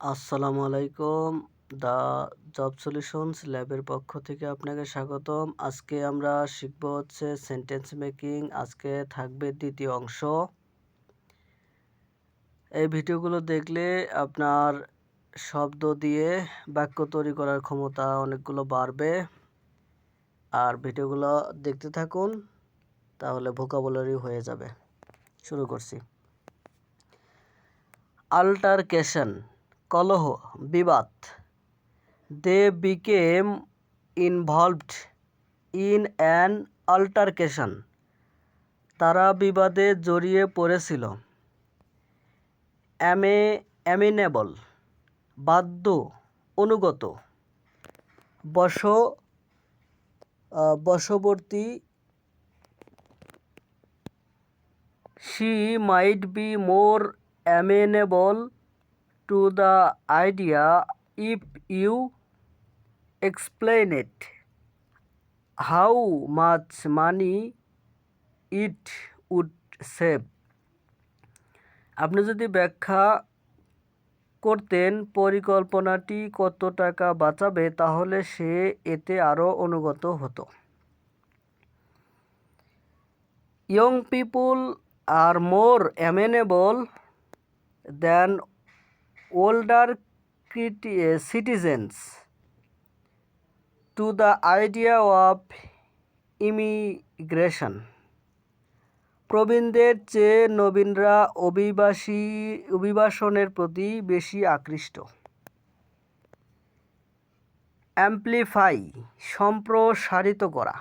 আসসালামু আলাইকুম the job solutions ল্যাবের পক্ষ থেকে আপনাকে স্বাগতম। আজকে আমরা শিখব হচ্ছে সেন্টেন্স মেকিং, আজকে থাকবে দ্বিতীয় অংশ। এই ভিডিওগুলো দেখলে আপনার শব্দ দিয়ে বাক্য তৈরি করার ক্ষমতা অনেকগুলো বাড়বে। আর ভিডিওগুলো দেখতে থাকুন, তাহলে ভোকাবুলারি হয়ে যাবে। শুরু করছি। আল্টারকেশন কলহ, বিবাদ। They became involved in an altercation. তারা বিবাদে জড়িয়ে পড়েছিল। অ্যামে, অ্যামিনেবল বাধ্য অনুগত। বশ বশবর্তী, she might be more amenable to the idea if you explain it. How much money it would save? আপনি যদি ব্যাখ্যা করতেন পরিকল্পনাটি কত টাকা বাঁচাবে, তাহলে সে এতে আরও অনুগত হতো। Young people are more amenable than older citizens to the idea of immigration. প্রবীণদের চেয়ে নবীনরা অভিবাসী, অভিবাসনের প্রতি বেশি আকৃষ্ট। অ্যাম্পলিফাই, সম্প্রসারিত করা,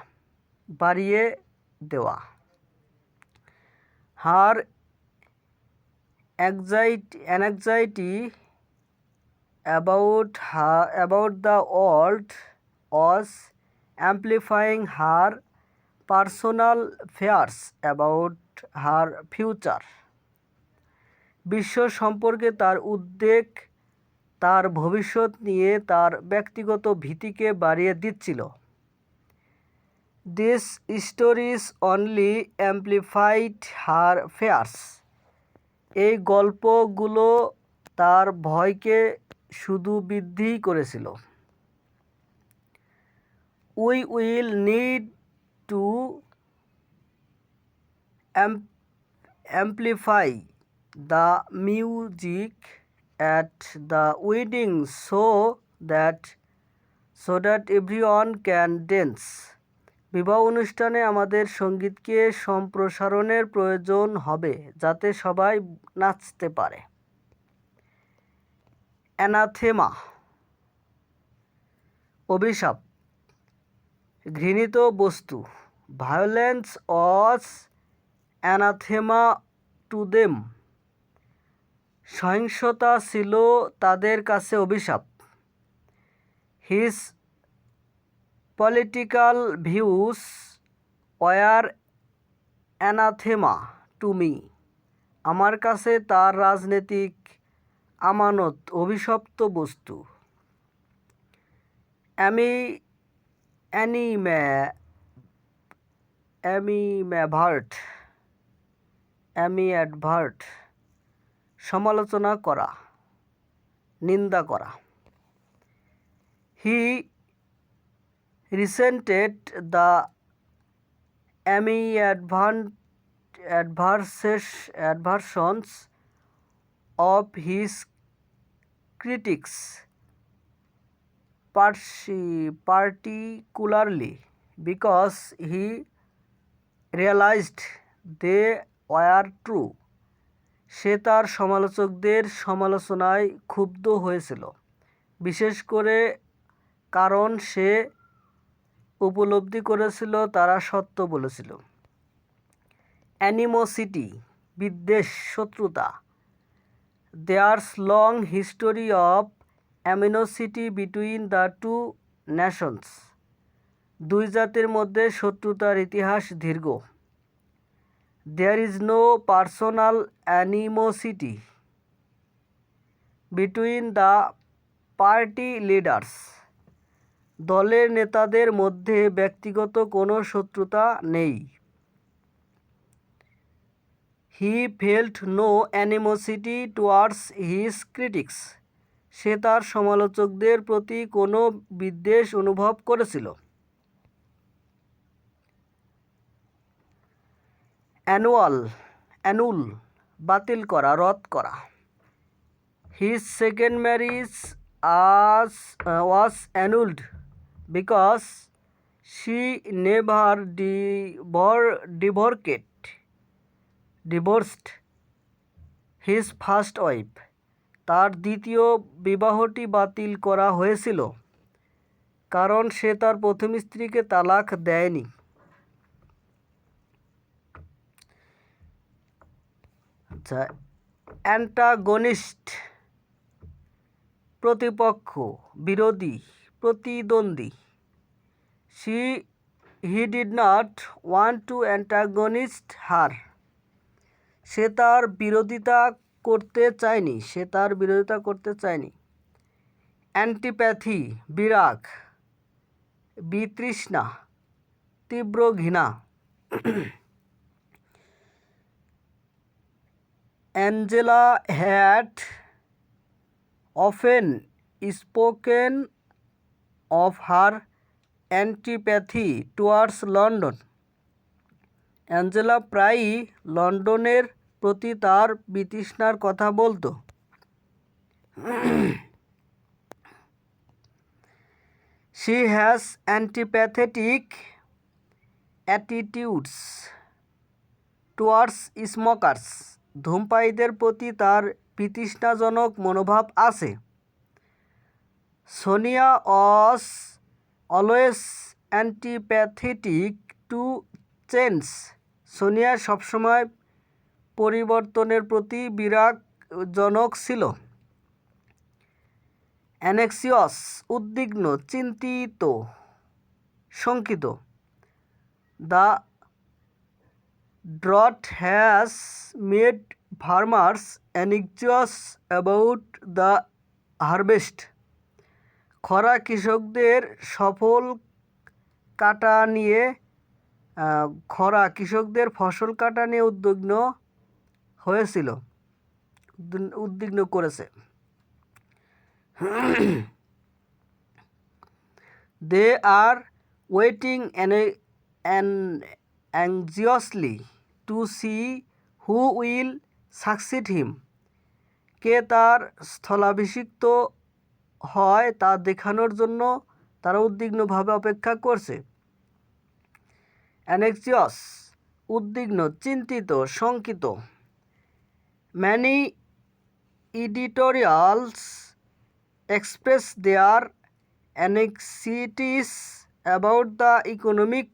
বাড়িয়ে দেওয়া। Her anxiety anxiety about her about the world was amplifying her personal fears about her future বিশ্ব সম্পর্কে তার উদ্বেগ, তার ভবিষ্যৎ নিয়ে তার ব্যক্তিগত ভীতিকে বাড়িয়ে দিচ্ছিল। This stories only amplified her fears এই গল্পগুলো তার ভয়কে শুধু বৃদ্ধি করেছিল। We will need to amplify the music at the wedding so that so that everyone can dance. বিবাহ অনুষ্ঠানে আমাদের সঙ্গীতকে সম্প্রসারণের প্রয়োজন হবে যাতে সবাই নাচতে পারে। অ্যানাথেমা। অভিশাপ। ঘৃণিত বস্তু। ভায়োলেন্স অস অ্যানাথেমা টু দেম। সহিংসতা ছিল তাদের কাছে অভিশাপ। His political views were anathema to me আমার কাছে তার রাজনৈতিক আমানত, অভিশপ্ত বস্তু। অ্যামি অ্যানিম্যা অ্যামিম্যাভার্ট অ্যামি অ্যাডভার্ট সমালোচনা করা, নিন্দা করা। He resented the animadversion, adverse, aversions of his critics Percy, particularly because he realised they were true. সে তার সমালোচকদের সমালোচনায় ক্ষুব্ধ হয়েছিল। বিশেষ করে কারণ সে উপলব্ধি করেছিল, তারা সত্য বলেছিল। অ্যানিমোসিটি, বিদ্বেষ, শত্রুতা। There's long history of animosity between the two nations দুই জাতির মধ্যে শত্রুতার ইতিহাস দীর্ঘ। There is no personal animosity between the party leaders দলের নেতাদের মধ্যে ব্যক্তিগত কোনো শত্রুতা নেই। He felt no animosity towards his critics. সে তার সমালোচকদের প্রতি কোনো বিদ্বেষ অনুভব করেছিল। অ্যানুয়াল, অ্যানুল, বাতিল করা, রদ করা। His second marriage as was annulled. Because she never divorce divorced divorced his first wife তার দ্বিতীয় বিবাহটি বাতিল করা হয়েছিল, কারণ সে তার প্রথম স্ত্রীকে তালাক দেয়নি। আচ্ছা অ্যান্টাগনিস্ট প্রতিপক্ষ, বিরোধী প্রতিদ্বন্দ্বী। She he did not want to antagonist her সে তার বিরোধিতা করতে চায়নি, সে তার বিরোধিতা করতে চায়নি। অ্যান্টিপ্যাথি বিরাগ, বিতৃষ্ণা, তীব্র ঘৃণা। Angela had often spoken of her antipathy towards London. Angela প্রায়ই লন্ডনের প্রতি তার বিতৃষ্ণার কথা বলতো। She has antipathetic attitudes towards smokers ধূমপায়ীদের প্রতি তার বিতৃষ্ণাজনক মনোভাব আছে। Sonia was always antipathetic to change. Sonia সবসময় পরিবর্তনের প্রতি বিরাগজনক ছিল। অ্যানেক্সিয়স, উদ্বিগ্ন, চিন্তিত, শঙ্কিত। The drought has made farmers anxious about the harvest. খরা কৃষকদের সফল কাটা নিয়ে খরা কৃষকদের ফসল কাটা নিয়ে উদ্বিগ্ন হয়েছিল, উদ্বিগ্ন- করেছে। They are waiting anxiously to see who will succeed him. কে তার স্থলাভিষিক্ত হয় তা দেখানোর জন্য তারা উদ্বিগ্নভাবে অপেক্ষা করছে। অ্যানেক্সিয়স, উদ্বিগ্ন, চিন্তিত, শঙ্কিত। Many editorials express their anxieties about the economic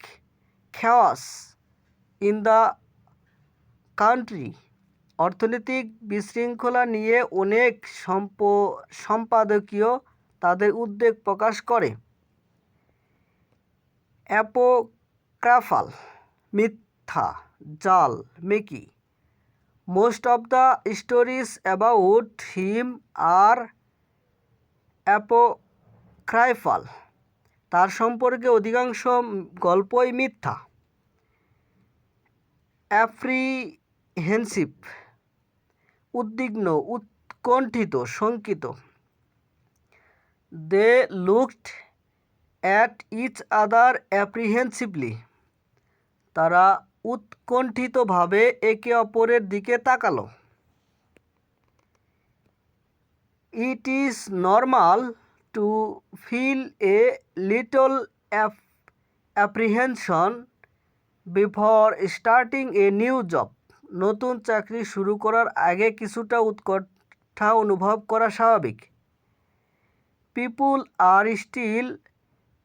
chaos in the country. অর্থনৈতিক বিশৃঙ্খলা নিয়ে অনেক সম্প, সম্পাদকীয় তাদের উদ্বেগ প্রকাশ করে। অ্যাপোক্রাফাল মিথ্যা, জাল, মেকি। Most of the stories about him are apocryphal. তার সম্পর্কে অধিকাংশ গল্পই মিথ্যা। অ্যাপ্রিহেন্সিভ উদ্বিগ্ন, উৎকণ্ঠিত, শঙ্কিত। They looked at each other apprehensively তারা উৎকণ্ঠিতভাবে একে অপরের দিকে তাকালো। It is normal to feel a little apprehension before starting a new job নতুন চাকরি শুরু করার আগে কিছুটা উৎকণ্ঠা অনুভব করা স্বাভাবিক। People are still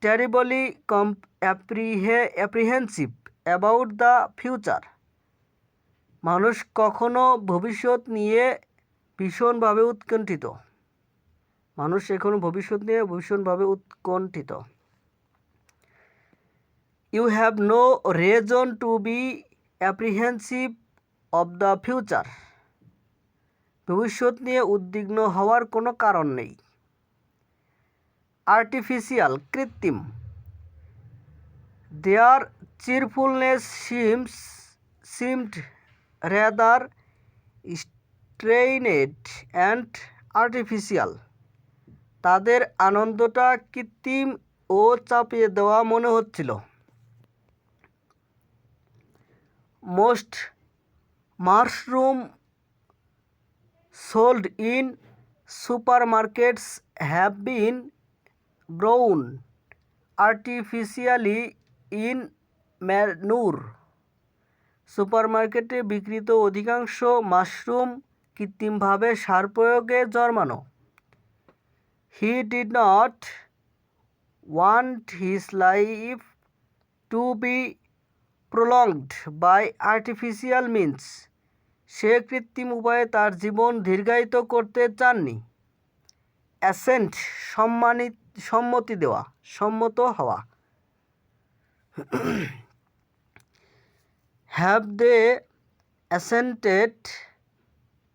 terribly calm apprehensive apprehensive about the future. মানুষ কখনো ভবিষ্যৎ নিয়ে ভীষণভাবে উৎকণ্ঠিত। মানুষ এখনও ভবিষ্যৎ নিয়ে ভীষণভাবে উৎকণ্ঠিত। You have no reason to be apprehensive of the future ভবিষ্যৎ নিয়ে উদ্বিগ্ন হওয়ার কোনো কারণ নেই। আর্টিফিশিয়াল কৃত্রিম। Their cheerfulness seems seemed rather strained and artificial তাদের আনন্দটা কৃত্রিম ও চাপিয়ে দেওয়া মনে হচ্ছিল। Most mushroom sold in supermarkets have been grown artificially in manure. সুপারমার্কেটে বিক্রিত অধিকাংশ মাশরুম কৃত্রিমভাবে সার প্রয়োগে জন্মানো। He did not want his life to be prolonged by artificial means. সে কৃত্রিম উপায়ে তার জীবন দীর্ঘায়িত করতে চাননি। অ্যাসেন্ট সম্মানিত সম্মতি দেওয়া, সম্মত হওয়া। Have they assented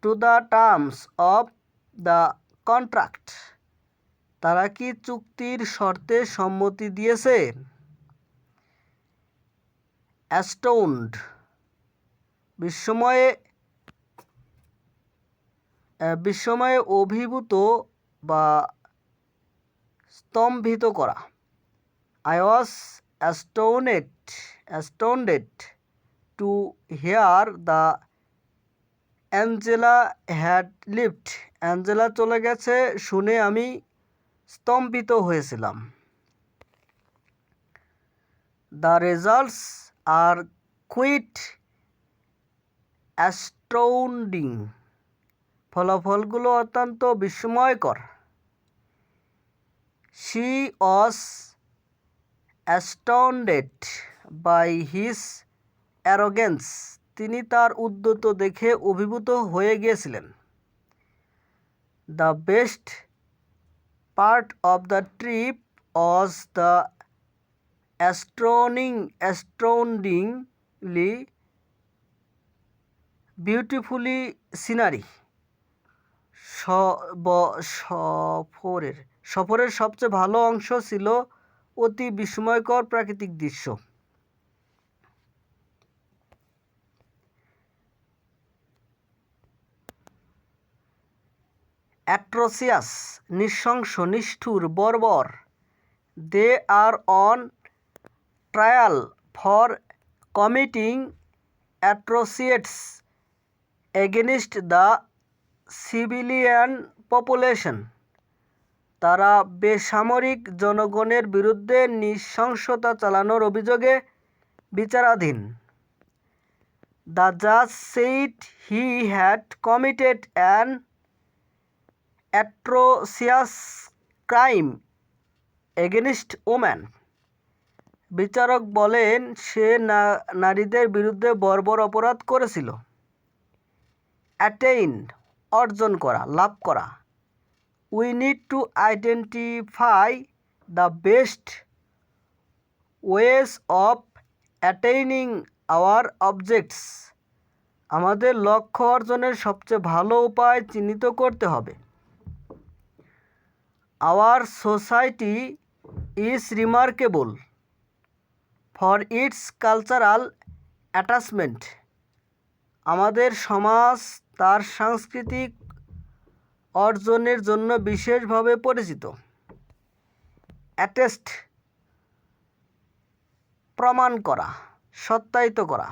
to the terms of the contract. তারা কি চুক্তির শর্তে সম্মতি দিয়েছে? অ্যাস্টোন্ড। বিস্ময়ে আহ, বিস্ময়ে অভিভূত বা স্তম্ভিত করা। I was astonished astounded to hear the Angela had left Angela চলে গেছে শুনে আমি স্তম্ভিত হয়েছিলাম। The results are quite astounding ফলাফলগুলো অত্যন্ত বিস্ময়কর। শি অস অ্যাস্টন্ডেড বাই হিস অ্যারোগেন্স তিনি তার উদ্যত দেখে অভিভূত হয়ে গিয়েছিলেন। The best part of the trip was the astounding astoundingly beautifully scenery সফরের সফরের সবচেয়ে ভালো অংশ ছিল অতি বিস্ময়কর প্রাকৃতিক দৃশ্য। অ্যাট্রোসিয়াস, নৃশংস, নিষ্ঠুর, বর্বর। They are on trial for committing atrocities against the civilian population. তারা বেসামরিক জনগণের বিরুদ্ধে নৃশংসতা চালানোর অভিযোগে বিচারাধীন। দ্য জাজ said he had committed an atrocious crime against woman. বিচারক বলেন, সে নারীদের বিরুদ্ধে বর্বর অপরাধ করেছিল। অ্যাটেইন অর্জন করা, লাভ করা। We need to identify the best ways of attaining our objects আমাদের লক্ষ্য অর্জনের সবচেয়ে ভালো উপায় চিহ্নিত করতে হবে। Our society is remarkable for its cultural attachment আমাদের সমাজ তার সাংস্কৃতিক অর্জনের জন্য বিশেষভাবে পরিচিত। অ্যাটেস্ট প্রমাণ করা, সত্যায়িত করা।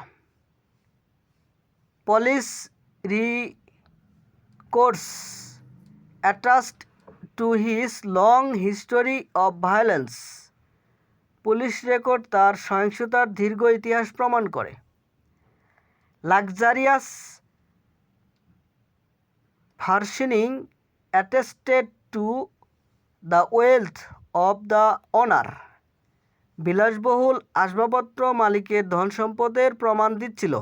Police records attached to his long history of violence. Police record তার সহিংসতার দীর্ঘ ইতিহাস প্রমাণ করে। Luxurious furnishing attested to the wealth of the owner বিলাসবহুল আসবাবপত্র মালিকের ধন সম্পদের প্রমাণ দিচ্ছিল।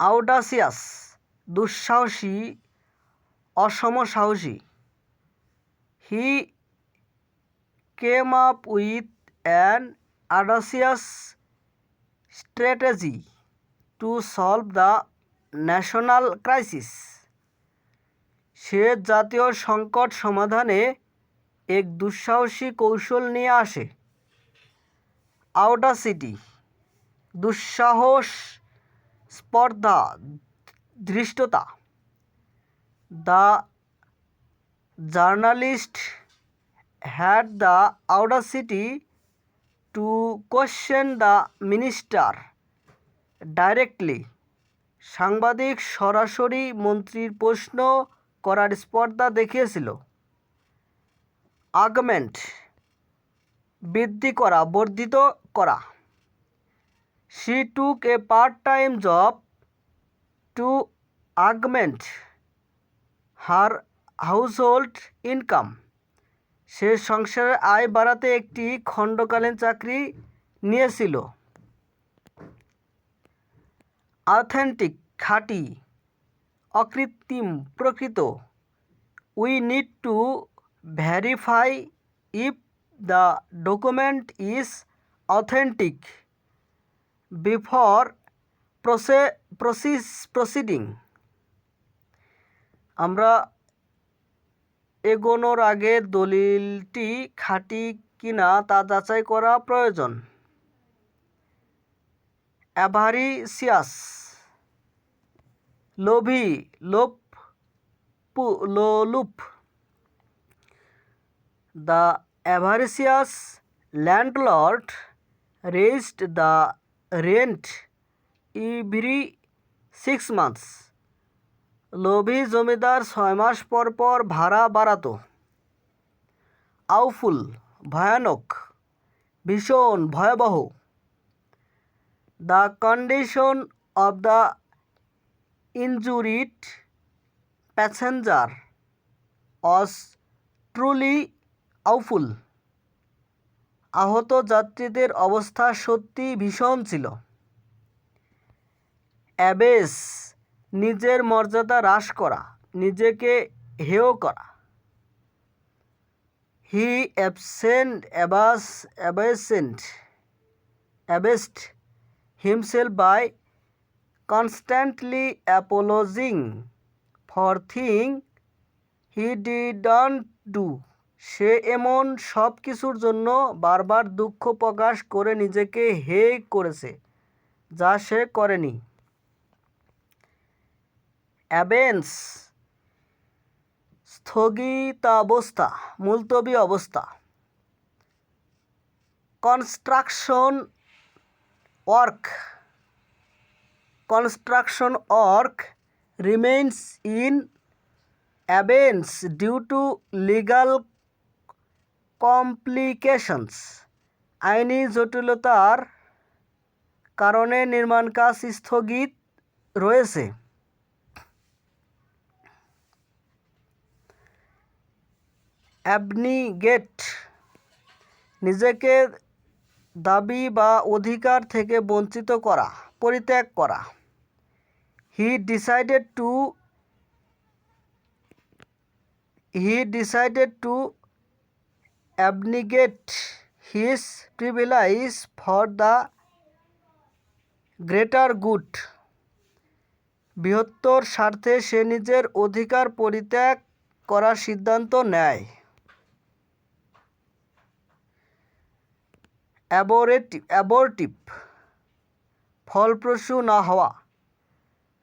আউডাসিয়াস, দুঃসাহসী অসম সাহসী he came up with an audacious strategy to solve the national crisis. সে জাতীয় সংকট সমাধানে এক দুঃসাহসী কৌশল নিয়ে আসে। আউটার সিটি দুঃসাহস, স্পর্ধা, ধৃষ্টতা। The journalist had the audacity to question the minister directly. সাংবাদিক সরাসরি মন্ত্রীর প্রশ্ন করার স্পর্ধা দেখিয়েছিল। আগমেন্ট, বৃদ্ধি করা, বর্ধিত করা। She took a part time job to augment her household income. সে সংসারের আয় বাড়াতে একটি খণ্ডকালীন চাকরি নিয়েছিল। অথেন্টিক, খাঁটি, অকৃত্রিম, প্রকৃত। We need to verify if the document is authentic before proceed process proceeding আমরা এগোনোর আগে দলিলটি খাঁটি কিনা তা যাচাই করা প্রয়োজন। অ্যাভারিসিয়াস লোভি, লোপ লোলুপ। The avaricious landlord raised the rent every six months. লোভি জমিদার ছয় মাস পর পর ভাড়া বাড়াতো। আউফুল, ভয়ানক, ভীষণ, ভয়াবহ। The condition of the injured passenger was truly awful আহত যাত্রীদের অবস্থা সত্যি ভীষণ ছিল। অ্যাবেস, নিজের মর্যাদা হ্রাস করা, নিজেকে হেয় করা। He absent, abase, absent abased himself by constantly apologising for thing he didn't do সে এমন সব কিছুর জন্য বারবার দুঃখ প্রকাশ করে নিজেকে হে করেছে, যা সে করেনি। অ্যাবেন্স, স্থগিতাবস্থা, মুলতবি অবস্থা। Construction work construction work remains in abeyance due to legal complications. আইনি জটিলতার কারণে নির্মাণ কাজ স্থগিত রয়েছে। অ্যাবনিগেট নিজেকে দাবি বা অধিকার থেকে বঞ্চিত করা, পরিত্যাগ করা। He decided to, he decided to abnegate his privilege for the greater good. বৃহত্তর স্বার্থে সে নিজের অধিকার পরিত্যাগ করার সিদ্ধান্ত নেয়। অ্যাবোরেটিভ ফলপ্রসূ না হওয়া।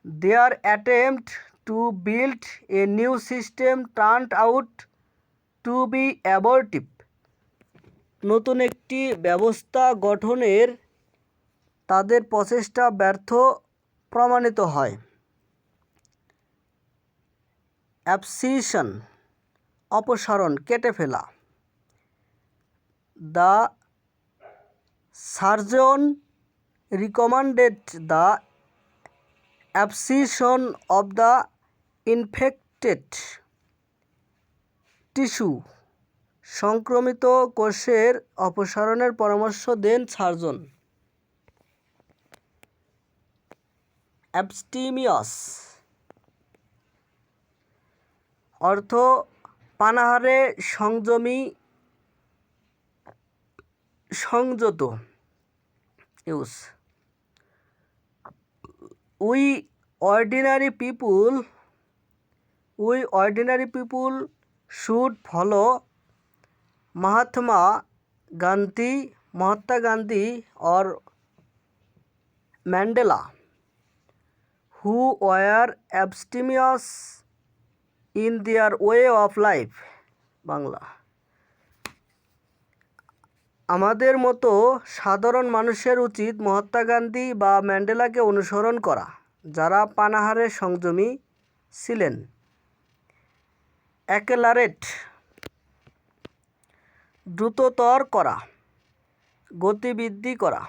Their attempt to build a new system turned out to be abortive নতুন একটি ব্যবস্থা গঠনের তাদের প্রচেষ্টা ব্যর্থ, প্রমাণিত হয়। অ্যাবসিশন অপসারণ, কেটে ফেলা। The surgeon recommended the abscission of the infected tissue. সংক্রমিত কোষের অপসারণের পরামর্শ দেন সার্জন। অ্যাবস্টিমিয়াস। অর্থ, পানাহারে সংযমী সংযত use we ordinary people, we ordinary people should follow Mahatma Gandhi Mahatma Gandhi or Mandela, who were abstemious in their way of life, Bangla. আমাদের মতো সাধারণ মানুষের উচিত মহাত্মা গান্ধী বা ম্যান্ডেলাকে অনুসরণ করা, যারা পানাহারে সংযমী ছিলেন। অ্যাকেলারেট দ্রুততর করা গতিবৃদ্ধি করা।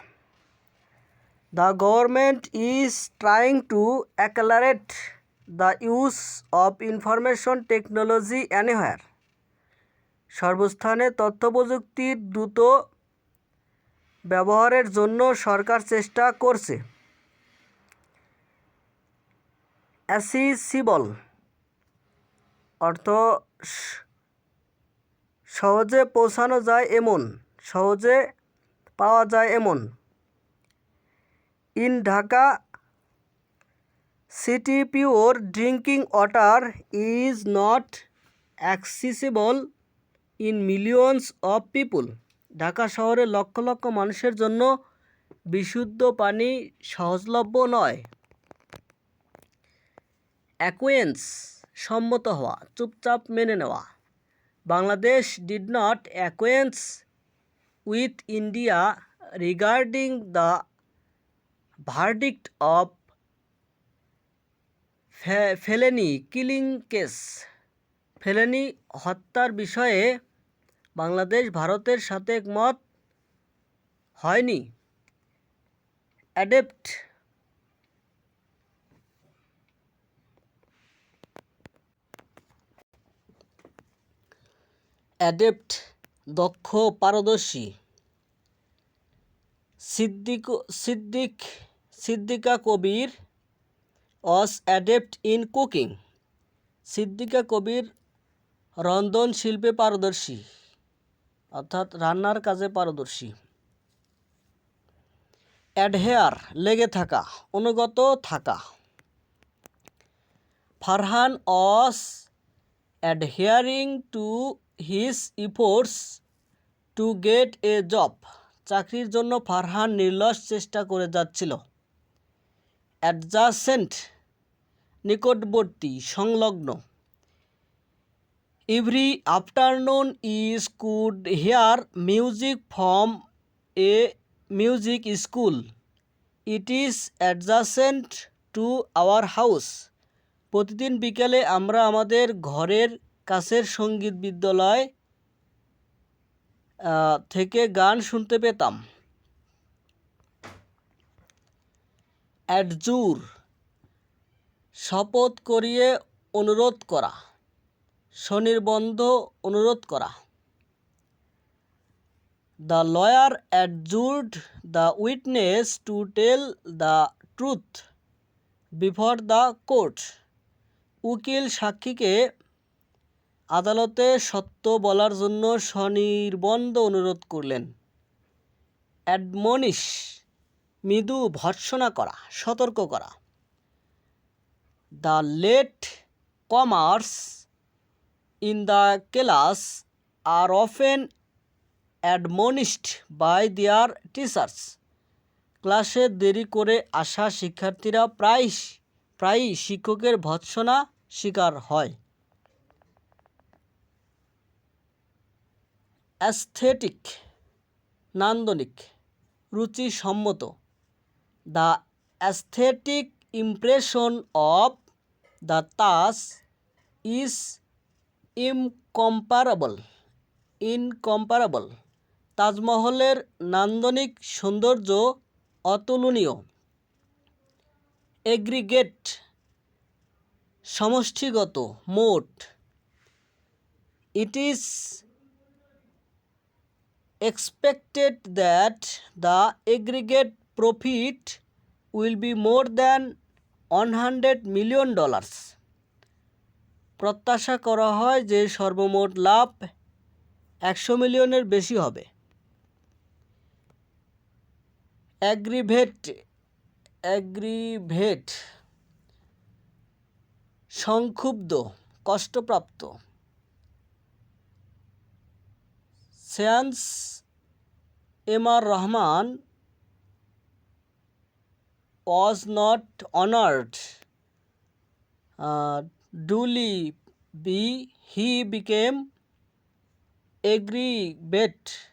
The government is trying to accelerate the use of information technology anywhere সর্বস্থানে তথ্য প্রযুক্তির দ্রুত ব্যবহারের জন্য সরকার চেষ্টা করছে। অ্যাসিসিবল অর্থ সহজে পৌঁছানো যায় এমন, সহজে পাওয়া যায় এমন। In Dhaka city pure drinking water is not accessible in millions of people. Dhaka শহরে লক্ষ লক্ষ মানুষের জন্য বিশুদ্ধ পানি সহজলভ্য নয়। অ্যাকুয়েন্স সম্মত হওয়া, চুপচাপ মেনে নেওয়া। Bangladesh did not acquiesce with India regarding the verdict of Felani killing case. Felani হত্যার বিষয়ে বাংলাদেশ ভারতের সাথে একমত হয়নি? অ্যাডেপ্ট অ্যাডেপ্ট দক্ষ, পারদর্শী। Siddique Siddiq, Siddika Kabir was adept in cooking Siddika Kabir রন্ধন শিল্পে পারদর্শী। অর্থাৎ রান্নার কাজে পারদর্শী। অ্যাডহেয়ার, লেগে থাকা, অনুগত থাকা। Farhan was adhering to his efforts to get a job. চাকরির জন্য ফারহান নির্লস চেষ্টা করে যাচ্ছিল। অ্যাডজাসেন্ট, নিকটবর্তী, সংলগ্ন। Every afternoon is could hear music from a music school it is adjacent to our house প্রতিদিন বিকেলে আমরা আমাদের ঘরের কাছের সংগীত বিদ্যালয় থেকে গান শুনতে পেতাম। অ্যাডজুর, শপথ করিয়ে অনুরোধ করা। স্বনির্বন্ধ অনুরোধ করা। The lawyer adjured the witness to tell the truth before the court উকিল সাক্ষীকে আদালতে সত্য বলার জন্য স্বনির্বন্ধ অনুরোধ করলেন। অ্যাডমনিশ মৃদু ভর্সনা করা, সতর্ক করা। The latecomers in the class are often admonished by their teachers ক্লাসে দেরি করে আসা শিক্ষার্থীরা প্রায় প্রায়ই শিক্ষকের ভৎসনা শিকার হয়। অ্যাস্থেটিক নান্দনিক, রুচিসম্মত। The aesthetic impression of the Taj is incomparable incomparable, তাজমহলের নান্দনিক সৌন্দর্য অতুলনীয়। এগ্রিগেট, সমষ্টিগত, মোট। It is expected that the aggregate profit will be more than one hundred million dollars প্রত্যাশা করা হয় যে সর্বমোট লাভ একশো মিলিয়নের বেশি হবে। অ্যাগ্রিভেট অ্যাগ্রিভেট সংক্ষুব্ধ কষ্টপ্রাপ্ত। সেয়ান্স M R Rahman not honored uh, duly be he became aggregate